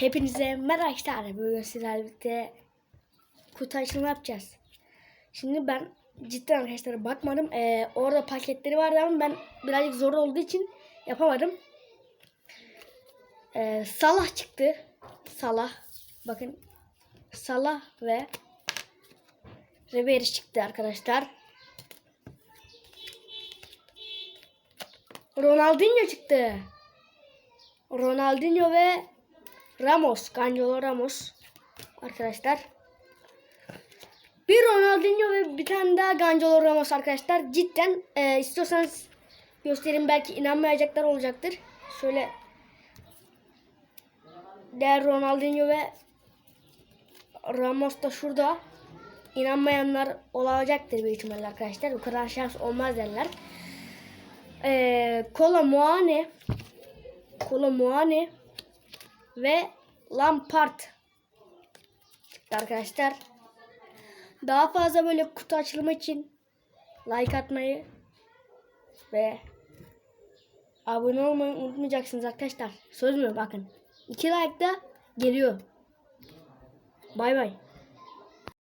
Hepinize merhaba arkadaşlar. Bugün sizlerle birlikte kutu açılımı yapacağız. Şimdi ben cidden arkadaşlar bakmadım. Ee, orada paketleri vardı ama ben birazcık zor olduğu için yapamadım. Ee, Salah çıktı. Salah. Bakın. Salah ve Ribery çıktı arkadaşlar. Ronaldinho çıktı. Ronaldinho ve Ramos, Cancelo Ramos arkadaşlar. Bir Ronaldinho ve bir tane daha Cancelo Ramos arkadaşlar. Cidden e, istiyorsanız göstereyim belki inanmayacaklar olacaktır. Şöyle değer Ronaldinho ve Ramos da şurada. İnanmayanlar olacaktır büyük ihtimalle arkadaşlar. Bu kadar şans olmaz derler. E, Kola Muane Kola Muane ve Lampard çıktı arkadaşlar. Daha fazla böyle kutu açılımı için like atmayı ve abone olmayı unutmayacaksınız arkadaşlar. Söz mü bakın. 2 like da geliyor. Bay bay.